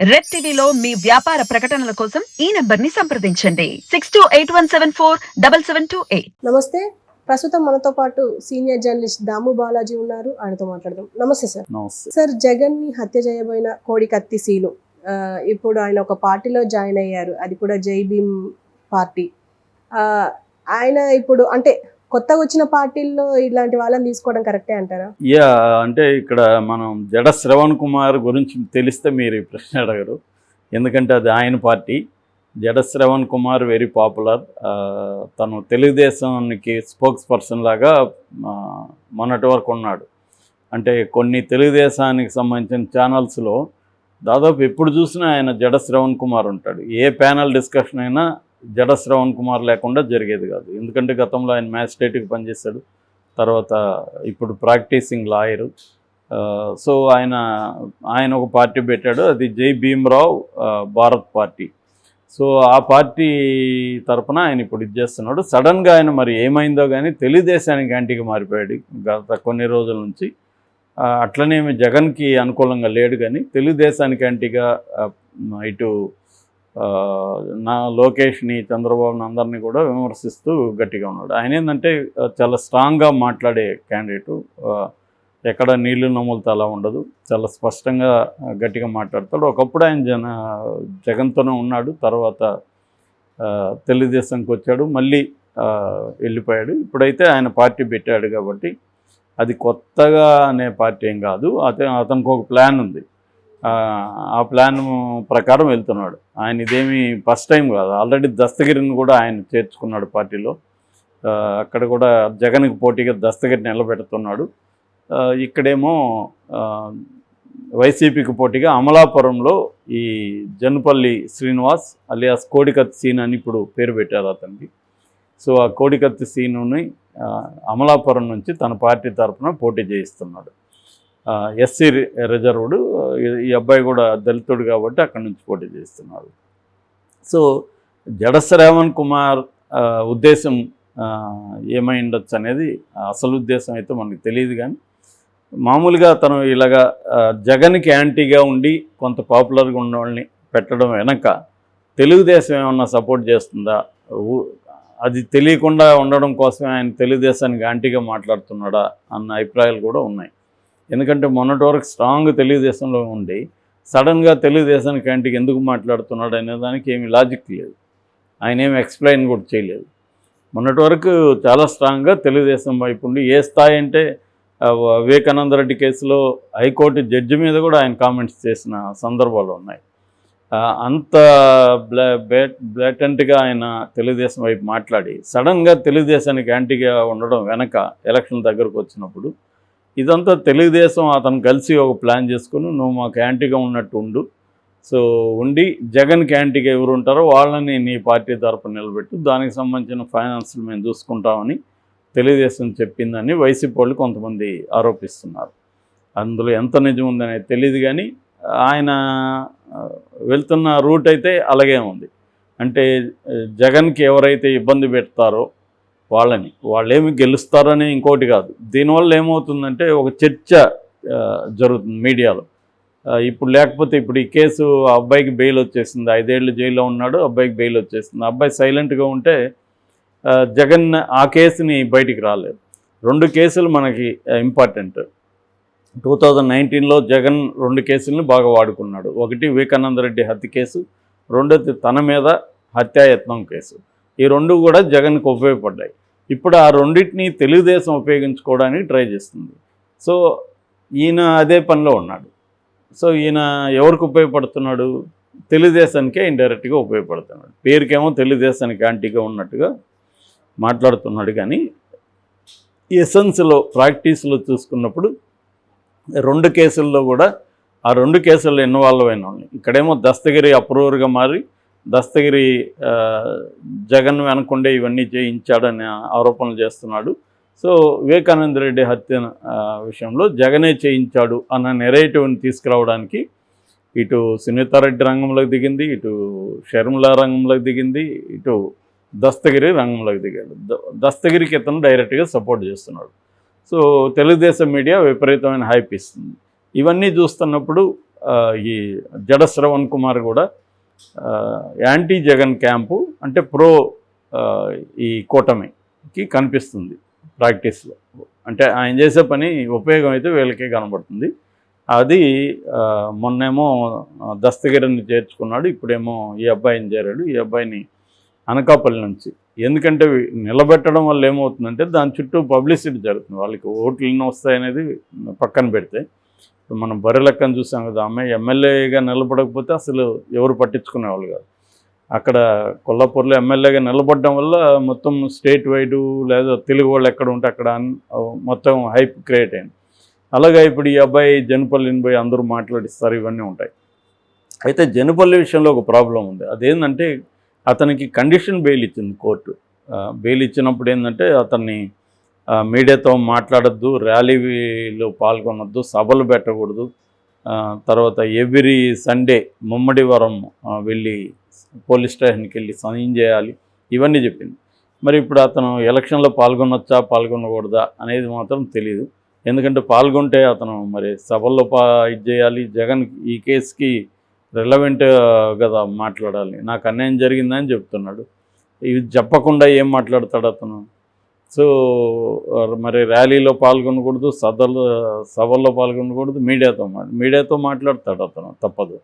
Red టీవీలో మీ వ్యాపార ప్రకటనల కోసం ఈ నంబర్ని సంప్రదించండి. Six two eight one seven four double seven two eight నమస్తే. ప్రస్తుతం మనతో పాటు సీనియర్ జర్నలిస్ట్ దాము బాలాజీ ఉన్నారు. ఆయనతో మాట్లాడదాం. నమస్తే సార్. నమస్తే. సార్ జగన్ని హత్య చేయబోయిన కోడి కత్తి సీను ఇప్పుడు ఆయన ఒక పార్టీలో జాయిన్ అయ్యారు. అది కూడా జై భీమ్ పార్టీ. ఆ, ఆయన ఇప్పుడు అంటే కొత్తగా వచ్చిన పార్టీల్లో ఇలాంటి వాళ్ళని తీసుకోవడం కరెక్టే అంటారా? యా అంటే ఇక్కడ మనం జడ శ్రవణ్ కుమార్ గురించి తెలిస్తే మీరు ఈ ప్రశ్న అడగరు. ఎందుకంటే అది ఆయన పార్టీ. జడ శ్రవణ్ కుమార్ వెరీ పాపులర్. తను తెలుగుదేశానికి స్పోక్స్ పర్సన్ లాగా మొన్నటి వరకు ఉన్నాడు. అంటే కొన్ని తెలుగుదేశానికి సంబంధించిన ఛానల్స్లో దాదాపు ఎప్పుడు చూసినా ఆయన జడ శ్రవణ్ కుమార్ ఉంటాడు. ఏ ప్యానల్ డిస్కషన్ అయినా జడ శ్రవణ్ కుమార్ లేకుండా జరిగేది కాదు. ఎందుకంటే గతంలో ఆయన మ్యాజిస్ట్రేట్కి పనిచేశాడు. తర్వాత ఇప్పుడు ప్రాక్టీసింగ్ లాయరు. సో ఆయన ఆయన ఒక పార్టీ పెట్టాడు. అది జై భీమ్రావ్ భారత్ పార్టీ. సో ఆ పార్టీ తరపున ఆయన ఇప్పుడు ఇది చేస్తున్నాడు. సడన్గా ఆయన మరి ఏమైందో కానీ తెలుగుదేశానికి యాంటీగా మారిపోయాడు గత కొన్ని రోజుల నుంచి. అట్లనేమి జగన్కి అనుకూలంగా లేడు కానీ తెలుగుదేశానికి యాంటీగా ఇటు నా లోకేష్ని చంద్రబాబుని అందరినీ కూడా విమర్శిస్తూ గట్టిగా ఉన్నాడు. ఆయన ఏంటంటే చాలా స్ట్రాంగ్గా మాట్లాడే క్యాండిడేటు. ఎక్కడ నీళ్ళు నమ్ములతో అలా ఉండదు. చాలా స్పష్టంగా గట్టిగా మాట్లాడతాడు. ఒకప్పుడు ఆయన జన జగన్తోనే ఉన్నాడు. తర్వాత తెలుగుదేశంకి వచ్చాడు. మళ్ళీ వెళ్ళిపోయాడు. ఇప్పుడైతే ఆయన పార్టీ పెట్టాడు కాబట్టి అది కొత్తగా అనే పార్టీ ఏం కాదు. అతను అతనికి ఒక ప్లాన్ ఉంది. ఆ, ప్లాన్ ప్రకారం వెళ్తున్నాడు. ఆయన ఇదేమి ఫస్ట్ టైం కాదు. ఆల్రెడీ దస్తగిరిని కూడా ఆయన చేర్చుకున్నాడు పార్టీలో. అక్కడ కూడా జగన్కి పోటీగా దస్తగిరి నిలబెడుతున్నాడు. ఇక్కడేమో వైసీపీకి పోటీగా అమలాపురంలో ఈ జనుపల్లి శ్రీనివాస్ అలియాస్ కోడికత్తి సీన్ అని ఇప్పుడు పేరు పెట్టారు అతనికి. సో ఆ కోడికత్తి సీనుని అమలాపురం నుంచి తన పార్టీ తరఫున పోటీ చేయిస్తున్నాడు. ఎస్సీ రిజర్వ్డ్ ఈ- అబ్బాయి కూడా దళితుడు కాబట్టి అక్కడి నుంచి పోటీ చేస్తున్నారు. సో జడశ్రావణ్ కుమార్ ఉద్దేశం ఏమై ఉండొచ్చు అనేది అసలు ఉద్దేశం అయితే మనకు తెలియదు కానీ మామూలుగా తను ఇలాగా జగన్కి యాంటీగా ఉండి కొంత పాపులర్గా ఉన్న వాళ్ళని పెట్టడం వెనక తెలుగుదేశం ఏమన్నా సపోర్ట్ చేస్తుందా? ఊ- అది తెలియకుండా ఉండడం కోసమే ఆయన తెలుగుదేశానికి యాంటీగా మాట్లాడుతున్నాడా? అన్న అభిప్రాయాలు కూడా ఉన్నాయి. ఎందుకంటే మొన్నటి వరకు స్ట్రాంగ్ తెలుగుదేశంలో ఉండి సడన్గా తెలుగుదేశానికి యాంటీగా ఎందుకు మాట్లాడుతున్నాడు అనే దానికి ఏమి లాజిక్ లేదు. ఆయన ఏమి ఎక్స్ప్లెయిన్ కూడా చేయలేదు. మొన్నటి వరకు చాలా స్ట్రాంగ్గా తెలుగుదేశం వైపు ఉండి ఏ స్థాయి అంటే వివేకానంద రెడ్డి కేసులో హైకోర్టు జడ్జి మీద కూడా ఆయన కామెంట్స్ చేసిన సందర్భాలు ఉన్నాయి. అంత బ్లా బ్లాట్ బ్లాటెంట్గా ఆయన తెలుగుదేశం వైపు మాట్లాడి సడన్గా తెలుగుదేశానికి యాంటీగా ఉండడం వెనక ఎలక్షన్ దగ్గరకు వచ్చినప్పుడు ఇదంతా తెలుగుదేశం అతను కలిసి ఒక ప్లాన్ చేసుకుని నువ్వు మాకు యాంటీగా ఉన్నట్టు ఉండు. సో ఉండి జగన్కి యాంటీగా ఎవరు ఉంటారో వాళ్ళని నీ పార్టీ తరపున నిలబెట్టు. దానికి సంబంధించిన ఫైనాన్స్లు మేము చూసుకుంటామని తెలుగుదేశం చెప్పిందని వైసీపీ వాళ్ళు కొంతమంది ఆరోపిస్తున్నారు. అందులో ఎంత నిజం ఉందనేది తెలియదు కానీ ఆయన వెళ్తున్న రూట్ అయితే అలాగే ఉంది. అంటే జగన్కి ఎవరైతే ఇబ్బంది పెడతారో వాళ్ళని. వాళ్ళు గెలుస్తారని ఇంకోటి కాదు. దీనివల్ల ఏమవుతుందంటే ఒక చర్చ జరుగుతుంది మీడియాలో. ఇప్పుడు లేకపోతే ఇప్పుడు ఈ కేసు ఆ అబ్బాయికి బెయిల్ వచ్చేసింది. ఐదేళ్ళు జైల్లో ఉన్నాడు అబ్బాయికి బెయిల్ వచ్చేసింది. ఆ అబ్బాయి సైలెంట్గా ఉంటే జగన్ ఆ కేసుని బయటికి రాలేదు. రెండు కేసులు మనకి ఇంపార్టెంట్. టూ థౌజండ్ నైన్టీన్లో జగన్ రెండు కేసులను బాగా వాడుకున్నాడు. ఒకటి వివేకానంద రెడ్డి హత్య కేసు రెండోది తన మీద హత్యాయత్నం కేసు. ఈ రెండు కూడా జగన్కు ఉపయోగపడ్డాయి. ఇప్పుడు ఆ రెండింటిని తెలుగుదేశం ఉపయోగించుకోవడానికి ట్రై చేస్తుంది. సో ఈయన అదే పనిలో ఉన్నాడు. సో ఈయన ఎవరికి ఉపయోగపడుతున్నాడు? తెలుగుదేశానికే ఇండైరెక్ట్గా ఉపయోగపడుతున్నాడు. పేరుకేమో తెలుగుదేశానికి యాంటీగా ఉన్నట్టుగా మాట్లాడుతున్నాడు కానీ ఎసెన్స్లో ప్రాక్టీస్లో చూసుకున్నప్పుడు రెండు కేసుల్లో కూడా ఆ రెండు కేసుల్లో ఇన్వాల్వ్ అయిన వాళ్ళని. ఇక్కడేమో దస్తగిరి అప్రూవర్గా మారి దస్తగిరి జగన్ వెనకుండే ఇవన్నీ చేయించాడని ఆరోపణలు చేస్తున్నాడు. సో వివేకానంద రెడ్డి హత్య విషయంలో జగనే చేయించాడు అన్న నెరేటివ్ని తీసుకురావడానికి ఇటు సునీతారెడ్డి రంగంలోకి దిగింది ఇటు షర్మిల రంగంలోకి దిగింది ఇటు దస్తగిరి రంగంలోకి దిగాడు. దస్తగిరికి ఇతను డైరెక్ట్గా సపోర్ట్ చేస్తున్నాడు. సో తెలుగుదేశం మీడియా విపరీతమైన హైప్ ఇస్తుంది. ఇవన్నీ చూస్తున్నప్పుడు ఈ జడ శ్రవణ్ కుమార్ కూడా యాంటీ జగన్ క్యాంపు అంటే ప్రో ఈ కూటమికి కనిపిస్తుంది ప్రాక్టీస్లో. అంటే ఆయన చేసే పని ఉపయోగం అయితే వీళ్ళకే కనబడుతుంది. అది మొన్నేమో దస్తగిరిని చేర్చుకున్నాడు ఇప్పుడేమో ఈ అబ్బాయిని చేరాడు. ఈ అబ్బాయిని అనకాపల్లి నుంచి. ఎందుకంటే నిలబెట్టడం వల్ల ఏమవుతుందంటే దాని చుట్టూ పబ్లిసిటీ జరుగుతుంది. వాళ్ళకి ఓట్లు ఎన్ని వస్తాయనేది పక్కన పెడితే. మనం బర్రెలెక్కని చూసాం కదా అమ్మాయి ఎమ్మెల్యేగా నిలబడకపోతే అసలు ఎవరు పట్టించుకునేవాళ్ళు కాదు. అక్కడ కొల్లాపూర్లో ఎమ్మెల్యేగా నిలబడడం వల్ల మొత్తం స్టేట్ వైడు లేదా తెలుగు వాళ్ళు ఎక్కడ ఉంటే అక్కడ మొత్తం హైప్ క్రియేట్ అయింది. అలాగే ఇప్పుడు ఈ అబ్బాయి జనపల్లిని పోయి అందరూ మాట్లాడిస్తారు ఇవన్నీ ఉంటాయి. అయితే జనపల్లి విషయంలో ఒక ప్రాబ్లం ఉంది. అదేంటంటే అతనికి కండిషన్ బెయిల్ ఇచ్చింది కోర్టు. బెయిల్ ఇచ్చినప్పుడు ఏంటంటే అతన్ని మీడియాతో మాట్లాడద్దు ర్యాలీలో పాల్గొనొద్దు సభలు పెట్టకూడదు. తర్వాత ఎవ్రీ సండే ముమ్మడివరం వెళ్ళి పోలీస్ స్టేషన్కి వెళ్ళి సైన్ చేయాలి. ఇవన్నీ చెప్పింది. మరి ఇప్పుడు అతను ఎలక్షన్లో పాల్గొనొచ్చా పాల్గొనకూడదా అనేది మాత్రం తెలియదు ఎందుకంటే పాల్గొంటే అతను మరి సభల్లో పా ఇది చేయాలి జగన్ ఈ కేసుకి రిలవెంట్ కదా మాట్లాడాలి. నాకు అన్యాయం జరిగిందని చెప్తున్నాడు. ఇది చెప్పకుండా ఏం మాట్లాడతాడు అతను? సో మరి ర్యాలీలో పాల్గొనకూడదు సదలు సభల్లో పాల్గొనకూడదు మీడియాతో మా మీడియాతో మాట్లాడతాడు అతను తప్పదు.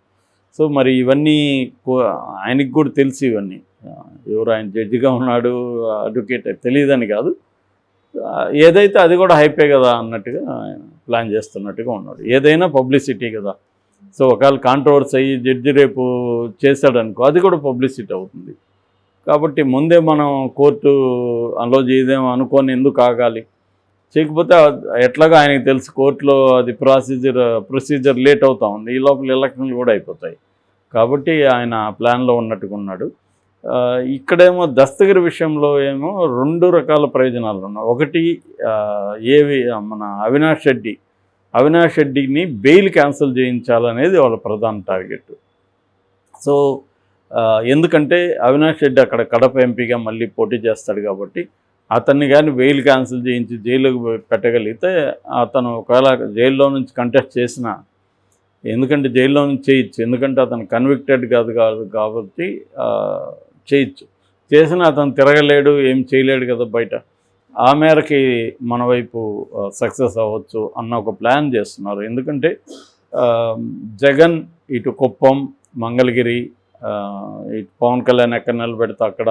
సో మరి ఇవన్నీ కో- ఆయనకి కూడా తెలుసు ఇవన్నీ. ఎవరు ఆయన జడ్జిగా ఉన్నాడు అడ్వకేట్ తెలియదని కాదు. ఏదైతే అది కూడా హైపే కదా అన్నట్టుగా ఆయన ప్లాన్ చేస్తున్నట్టుగా ఉన్నాడు. ఏదైనా పబ్లిసిటీ కదా. సో ఒకవేళ కాంట్రవర్సీ అయ్యి జడ్జి రేపు చేశాడనుకో అది కూడా పబ్లిసిటీ అవుతుంది. కాబట్టి ముందే మనం కోర్టు అలో చేయదేమో అనుకొని ఎందుకు ఆగాలి? చేయకపోతే ఎట్లాగా ఎట్లాగో ఆయనకి తెలుసు కోర్టులో అది ప్రొసీజర్ ప్రొసీజర్ లేట్ అవుతా ఉంది. ఈ లోపల ఎలక్షన్లు కూడా అయిపోతాయి. కాబట్టి ఆయన ప్లాన్లో ఉన్నట్టుగా ఉన్నాడు. ఇక్కడేమో దస్తగిరి విషయంలో ఏమో రెండు రకాల ప్రయోజనాలు ఉన్నాయి. ఒకటి ఏవి మన అవినాష్ రెడ్డి. అవినాష్ రెడ్డిని బెయిల్ క్యాన్సిల్ చేయించాలనేది వాళ్ళ ప్రధాన టార్గెట్. సో ఎందుకంటే అవినాష్ రెడ్డి అక్కడ కడప ఎంపీగా మళ్ళీ పోటీ చేస్తాడు కాబట్టి అతన్ని కానీ బెయిల్ క్యాన్సిల్ చేయించి జైలుకు పెట్టగలిగితే అతను ఒకవేళ జైల్లో నుంచి కంటెస్ట్ చేసిన ఎందుకంటే జైల్లో నుంచి చేయొచ్చు. ఎందుకంటే అతను కన్విక్టెడ్ కాదు కాదు కాబట్టి చేయొచ్చు. చేసిన అతను తిరగలేడు ఏం చేయలేడు కదా బయట. ఆ మేరకి మన వైపు సక్సెస్ అవ్వచ్చు అన్న ఒక ప్లాన్ చేస్తున్నారు. ఎందుకంటే జగన్ ఇటు కుప్పం మంగళగిరి పవన్ కళ్యాణ్ ఎక్కడ నిలబెడితే అక్కడ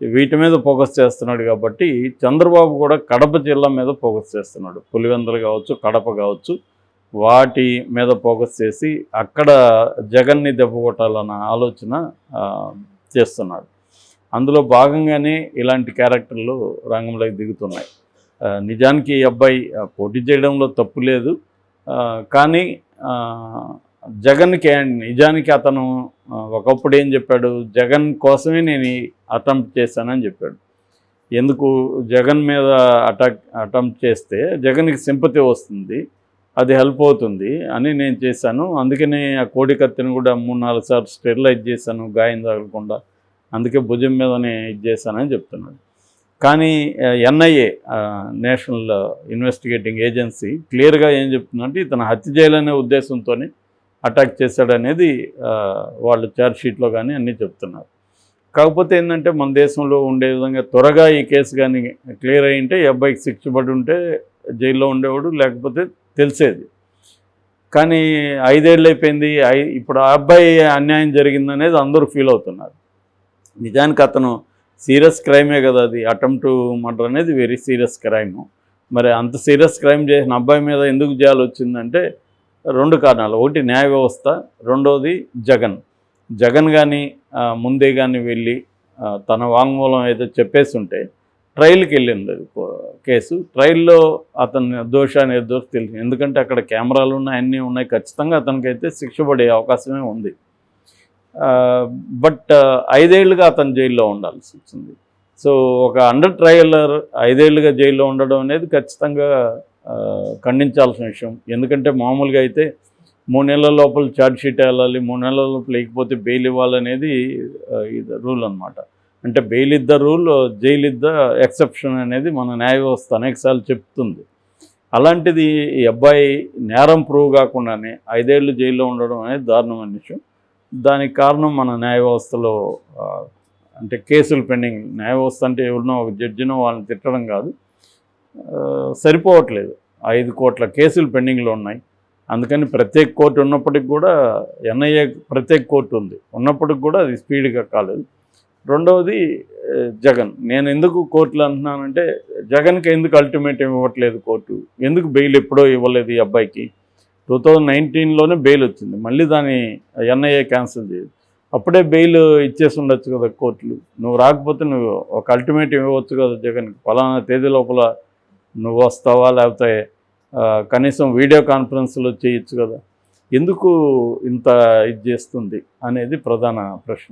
వీటి మీద ఫోకస్ చేస్తున్నాడు కాబట్టి చంద్రబాబు కూడా కడప జిల్లా మీద ఫోకస్ చేస్తున్నాడు. పులివెందులు కావచ్చు కడప కావచ్చు వాటి మీద ఫోకస్ చేసి అక్కడ జగన్ని దెబ్బ కొట్టాలన్న ఆలోచన చేస్తున్నాడు. అందులో భాగంగానే ఇలాంటి క్యారెక్టర్లు రంగంలోకి దిగుతున్నాయి. నిజానికి ఈ అబ్బాయి పోటీ చేయడంలో తప్పు లేదు. కానీ జగన్కి నిజానికి అతను ఒకప్పుడు ఏం చెప్పాడు? జగన్ కోసమే నేను అటెంప్ట్ చేశానని చెప్పాడు. ఎందుకు? జగన్ మీద అటాక్ అటెంప్ట్ చేస్తే జగన్కి సింపతి వస్తుంది అది హెల్ప్ అవుతుంది అని నేను చేశాను. అందుకనే ఆ కోడి కత్తిని కూడా మూడు నాలుగు సార్లు స్టెరిలైజ్ చేశాను గాయం తగలకుండా. అందుకే భుజం మీదనే ఇది చేశానని చెప్తున్నాడు. కానీ ఎన్ఐఏ నేషనల్ ఇన్వెస్టిగేటింగ్ ఏజెన్సీ క్లియర్గా ఏం చెప్తుందంటే ఇతను హత్య చేయాలనే ఉద్దేశంతోనే అటాక్ చేశాడనేది వాళ్ళు చార్జ్షీట్లో కానీ అన్నీ చెప్తున్నారు. కాకపోతే ఏంటంటే మన దేశంలో ఉండే విధంగా త్వరగా ఈ కేసు కానీ క్లియర్ అయ్యింటే ఈ అబ్బాయికి శిక్ష పడి ఉంటే జైల్లో ఉండేవాడు లేకపోతే తెలిసేది. కానీ ఐదేళ్ళు అయిపోయింది ఇప్పుడు ఆ అబ్బాయి అన్యాయం జరిగిందనేది అందరూ ఫీల్ అవుతున్నారు. నిజానికి అతను సీరియస్ క్రైమే కదా అది అటెంప్ట్ మర్డర్ అనేది వెరీ సీరియస్ క్రైమ్. మరి అంత సీరియస్ క్రైమ్ చేసిన అబ్బాయి మీద ఎందుకు చేయాలి వచ్చిందంటే రెండు కారణాలు. ఒకటి న్యాయ వ్యవస్థ రెండోది జగన్. జగన్ కానీ ముందే కానీ వెళ్ళి తన వాంగ్మూలం ఏదో చెప్పేసి ఉంటే ట్రయల్కి వెళ్ళింది కేసు. ట్రయల్లో అతని దోష నిర్దోష తెలిసి ఎందుకంటే అక్కడ కెమెరాలు ఉన్నాయి అన్నీ ఉన్నాయి. ఖచ్చితంగా అతనికైతే శిక్ష పడే అవకాశమే ఉంది. బట్ ఐదేళ్ళుగా అతను జైల్లో ఉండాల్సి వచ్చింది. సో ఒక అండర్ ట్రయలర్ ఐదేళ్ళుగా జైల్లో ఉండడం అనేది ఖచ్చితంగా ఖండించాల్సిన విషయం. ఎందుకంటే మామూలుగా అయితే మూడు నెలల లోపల ఛార్జ్షీట్ వెళ్ళాలి మూడు నెలల లోపల లేకపోతే బెయిల్ ఇవ్వాలనేది ఇది రూల్ అనమాట అంటే బెయిల్ ఇద్ద రూల్ జైలు ఇద్ద ఎక్సెప్షన్ అనేది మన న్యాయ వ్యవస్థ అనేకసార్లు చెప్తుంది. అలాంటిది ఈ అబ్బాయి నేరం ప్రూవ్ కాకుండానే ఐదేళ్ళు జైల్లో ఉండడం అనేది దారుణమైన విషయం. దానికి కారణం మన న్యాయ వ్యవస్థలో అంటే కేసులు పెండింగ్. న్యాయ వ్యవస్థ అంటే ఎవరినో ఒక జడ్జినో వాళ్ళని తిట్టడం కాదు. సరిపోవట్లేదు. ఐదు కోట్ల కేసులు పెండింగ్లో ఉన్నాయి. అందుకని ప్రత్యేక కోర్టు ఉన్నప్పటికి కూడా ఎన్ఐఏ ప్రత్యేక కోర్టు ఉంది. ఉన్నప్పటికి కూడా అది స్పీడ్గా కాలేదు. రెండవది జగన్. నేను ఎందుకు కోర్టులు అంటున్నానంటే జగన్కి ఎందుకు అల్టిమేట్ ఇవ్వట్లేదు కోర్టు? ఎందుకు బెయిల్ ఎప్పుడో ఇవ్వలేదు ఈ అబ్బాయికి? టూ థౌజండ్ నైన్టీన్లోనే బెయిల్ వచ్చింది. మళ్ళీ దాన్ని ఎన్ఐఏ క్యాన్సిల్ చేయదు అప్పుడే బెయిల్ ఇచ్చేసి ఉండొచ్చు కదా కోర్టులు. నువ్వు రాకపోతే నువ్వు ఒక అల్టిమేట్ ఇవ్వచ్చు కదా జగన్కి. ఫలానా తేదీ లోపల నువ్వు వస్తావా లేకపోతే కనీసం వీడియో కాన్ఫరెన్స్లో చేయొచ్చు కదా. ఎందుకు ఇంత ఇది చేస్తుంది అనేది ప్రధాన ప్రశ్న.